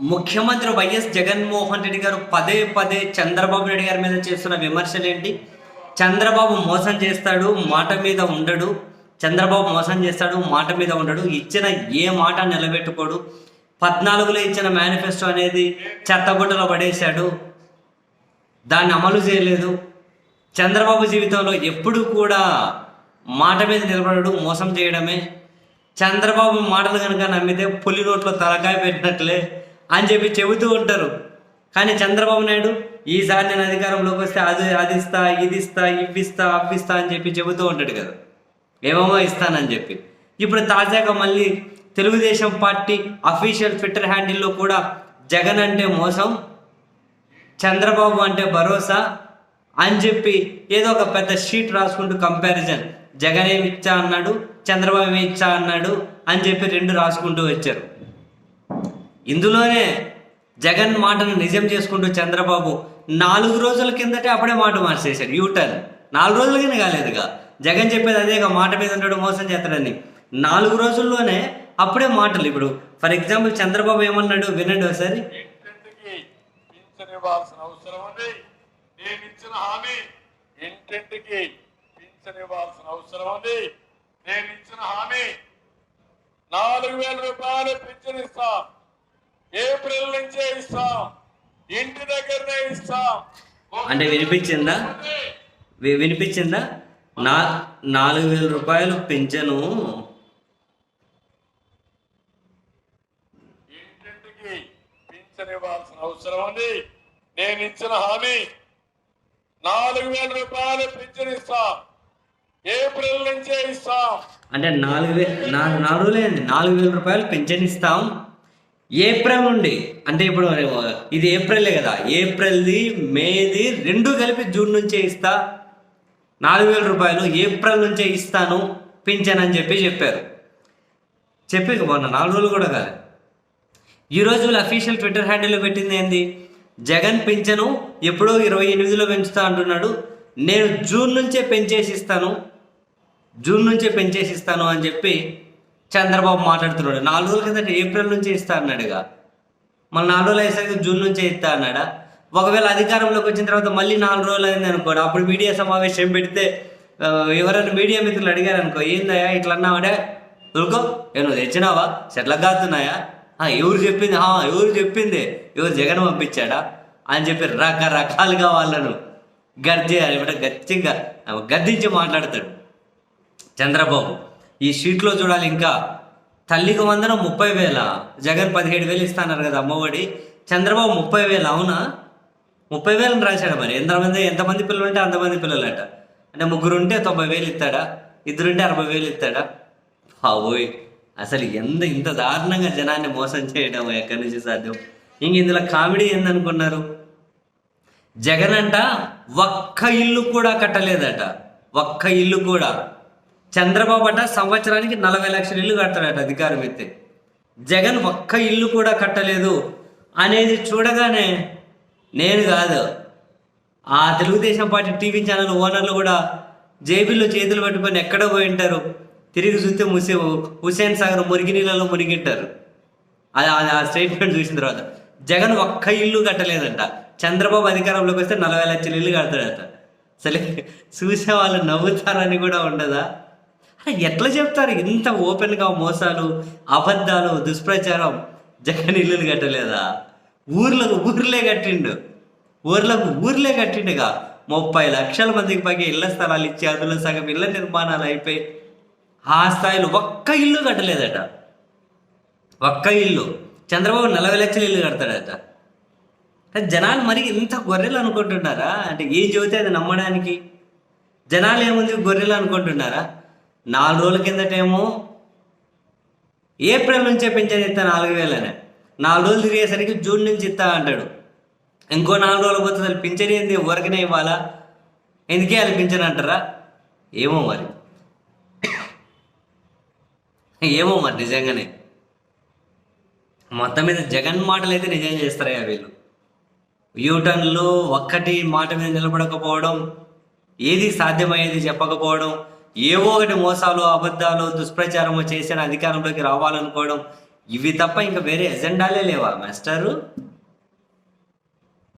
ముఖ్యమంత్రి వైఎస్ జగన్మోహన్ రెడ్డి గారు పదే పదే చంద్రబాబు నాయుడు గారి మీద చేస్తున్న విమర్శలేంటి? చంద్రబాబు మోసం చేస్తాడు మాట మీద ఉండడు. చంద్రబాబు మోసం చేస్తాడు మాట మీద ఉండడు. ఇచ్చిన ఏ మాట నిలబెట్టుకోడు. పద్నాలుగులో ఇచ్చిన మేనిఫెస్టో అనేది చెత్తగుడ్డలో పడేశాడు. దాన్ని అమలు చేయలేదు. చంద్రబాబు జీవితంలో ఎప్పుడు కూడా మాట మీద నిలబడడు మోసం చేయడమే. చంద్రబాబు మాటలు కనుక నమ్మితే పులి నోట్లో తలకాయ పెట్టినట్లే. అని చెప్పి చెబుతూ ఉంటారు. కానీ చంద్రబాబు నాయుడు ఈసారి నేను అధికారంలోకి వస్తే అది అది ఇస్తా ఇది ఇస్తా ఇవి ఇస్తా అవి ఇస్తా అని చెప్పి చెబుతూ ఉంటాడు కదా. ఏమేమో ఇస్తానని చెప్పి. ఇప్పుడు తాజాగా మళ్ళీ తెలుగుదేశం పార్టీ అఫీషియల్ ట్విట్టర్ హ్యాండిల్లో కూడా జగన్ అంటే మోసం చంద్రబాబు అంటే భరోసా అని చెప్పి ఏదో ఒక పెద్ద షీట్ రాసుకుంటూ కంపారిజన్. జగన్ ఏమి ఇచ్చా అన్నాడు చంద్రబాబు ఏమి ఇచ్చా అన్నాడు అని చెప్పి రెండు రాసుకుంటూ వచ్చారు. ఇందులోనే జగన్ మాటను నిజం చేసుకుంటూ చంద్రబాబు నాలుగు రోజుల కిందటే అప్పుడే మాట మార్చేశాడు. యూటర్న్ నాలుగు రోజుల కింద కాలేదుగా. జగన్ చెప్పేది అదేగా మాట మీద ఉంటాడు మోసం చేస్తాడని. నాలుగు రోజుల్లోనే అప్పుడే మాటలు ఇప్పుడు. ఫర్ ఎగ్జాంపుల్ చంద్రబాబు ఏమన్నాడు? వినండి ఒకసారి. అవసరం నేను ఇచ్చిన హామీ ఇంటింటికి పింఛన్ ఇవ్వాల్సిన అవసరం ఉంది. నేను ఇచ్చిన హామీ నాలుగు వేల రూపాయలు పింఛన్ ఇస్తాను ఏప్రిల్ నుంచే ఇస్తాం. ఇంటి దగ్గరనే ఇస్తాం. అంటే వినిపించిందా? వినిపించిందా? నా నాలుగు వేల రూపాయలు పింఛను. ఇంటింటికి పింఛన్ ఇవ్వాల్సిన అవసరం ఉంది. నేను ఇచ్చిన హామీ నాలుగు వేల రూపాయలు పింఛన్ ఇస్తాం. ఏప్రిల్ నుంచే ఇస్తాం. అంటే నాలుగు వే నాలుగు నాలుగు వేల రూపాయలు పింఛన్ ఇస్తాం. ఏప్రిల్ నుండి అంటే ఇప్పుడు ఇది ఏప్రిలే కదా ఏప్రిల్ది మేది రెండు కలిపి జూన్ నుంచే ఇస్తా నాలుగు వేల రూపాయలు ఏప్రిల్ నుంచే ఇస్తాను పింఛన్ అని చెప్పి చెప్పారు. చెప్పి మొన్న నాలుగు రోజులు కూడా కాదు ఈ రోజు అఫీషియల్ ట్విట్టర్ హ్యాండిల్లో పెట్టింది ఏంది? జగన్ పింఛను ఎప్పుడో ఇరవై ఎనిమిదిలో పెంచుతా అంటున్నాడు. నేను జూన్ నుంచే పెంచేసి ఇస్తాను జూన్ నుంచే పెంచేసి ఇస్తాను అని చెప్పి చంద్రబాబు మాట్లాడుతున్నాడు. నాలుగు రోజుల కిందట ఏప్రిల్ నుంచి ఇస్తా అన్నాడుగా. మళ్ళీ నాలుగు రోజులు అయ్యేసరికి జూన్ నుంచే ఇస్తా అన్నాడా? ఒకవేళ అధికారంలోకి వచ్చిన తర్వాత మళ్ళీ నాలుగు రోజులు అయింది అనుకోడు. అప్పుడు మీడియా సమావేశం పెడితే ఎవరైనా మీడియా మిత్రులు అడిగారు అనుకో ఏందయ్యా ఇట్లా అన్నావాడే ఊరుకో నేను తెచ్చినావా? చెట్ల కాస్తున్నాయా ఎవరు చెప్పింది? ఎవరు చెప్పింది? ఎవరు జగన్ పంపించాడా? అని చెప్పి రకరకాలుగా వాళ్ళను గర్జేయాలి గట్టిగా గద్దించి మాట్లాడతాడు చంద్రబాబు. ఈ షీట్లో చూడాలి ఇంకా. తల్లికి వందన ముప్పై వేల జగన్ పదిహేడు వేలు ఇస్తాన్నారు కదా అమ్మఒడి. చంద్రబాబు ముప్పై వేలు అవునా? ముప్పై వేలని రాశాడు మరి? ఎంతమంది ఎంతమంది పిల్లలు ఉంటే అంతమంది పిల్లలట. అంటే ముగ్గురు ఉంటే తొంభై వేలు ఇస్తాడా? ఇద్దరుంటే అరవై వేలు ఇస్తాడా? బాబోయ్! అసలు ఎంత ఇంత దారుణంగా జనాన్ని మోసం చేయడం ఎక్కడి నుంచి సాధ్యం? ఇంక ఇందులో కామెడీ ఏందనుకున్నారు? జగన్ అంట ఒక్క ఇల్లు కూడా కట్టలేదట. ఒక్క ఇల్లు కూడా. చంద్రబాబు అట సంవత్సరానికి నలభై లక్షల ఇల్లు కడతాడట అధికారం ఎత్తే జగన్ ఒక్క ఇల్లు కూడా కట్టలేదు అనేది చూడగానే నేను కాదు. ఆ తెలుగుదేశం పార్టీ టీవీ ఛానల్ ఓనర్లు కూడా జేబీలో చేతులు పట్టుకొని ఎక్కడో పోయి ఉంటారు? తిరిగి చూస్తే ముసే హుసేన్ సాగర్ మురిగి నీళ్ళలో మునిగింటారు అది అది ఆ స్టేట్మెంట్ చూసిన తర్వాత. జగన్ ఒక్క ఇల్లు కట్టలేదంట. చంద్రబాబు అధికారంలోకి వస్తే నలభై లక్షల ఇల్లు కడతాడట. అసలు చూసే వాళ్ళు నవ్వుతారని కూడా ఉండదా? ఎట్లా చెప్తారు? ఇంత ఓపెన్గా మోసాలు అబద్ధాలు దుష్ప్రచారం జగన్ ఇల్లులు కట్టలేదా? ఊర్లకు ఊర్లే కట్టిండు. ఊర్లకు ఊర్లే కట్టిండుగా. ముప్పై లక్షల మందికి పైగా ఇళ్ళ స్థలాలు ఇచ్చి అందులో సగం ఇళ్ళ నిర్మాణాలు అయిపోయి ఆ స్థాయిలో ఒక్క ఇల్లు కట్టలేదట. ఒక్క ఇల్లు. చంద్రబాబు నలభై లక్షల ఇల్లు కడతాడట. జనాలు మరి ఇంత గొర్రెలు అనుకుంటున్నారా? అంటే ఏ చెబితే అది నమ్మడానికి. జనాలు ఏముంది గొర్రెలు అనుకుంటున్నారా? నాలుగు రోజుల కిందటేమో ఏప్రిల్ నుంచే పెంచేది ఇస్తా నాలుగు వేలనే. నాలుగు రోజులు తిరిగేసరికి జూన్ నుంచి ఇస్తా అంటాడు. ఇంకో నాలుగు రోజులు పోతే అసలు పింఛన్ ఏంది? ఊరికనే ఇవ్వాలా? ఎందుకే వాళ్ళు పింఛన్ అంటారా? ఏమో మరి. ఏమో మరి నిజంగానే. మొత్తం మీద జగన్ మాటలు అయితే నిజం చేస్తారయ్యా వీళ్ళు. యూటర్న్లు ఒక్కటి మాట మీద నిలబడకపోవడం ఏది సాధ్యమయ్యేది చెప్పకపోవడం ఏవో ఒకటి మోసాలు అబద్ధాలు దుష్ప్రచారము చేసిన అధికారంలోకి రావాలనుకోవడం ఇవి తప్ప ఇంకా వేరే ఎజెండాలే లేవా మాస్టరు?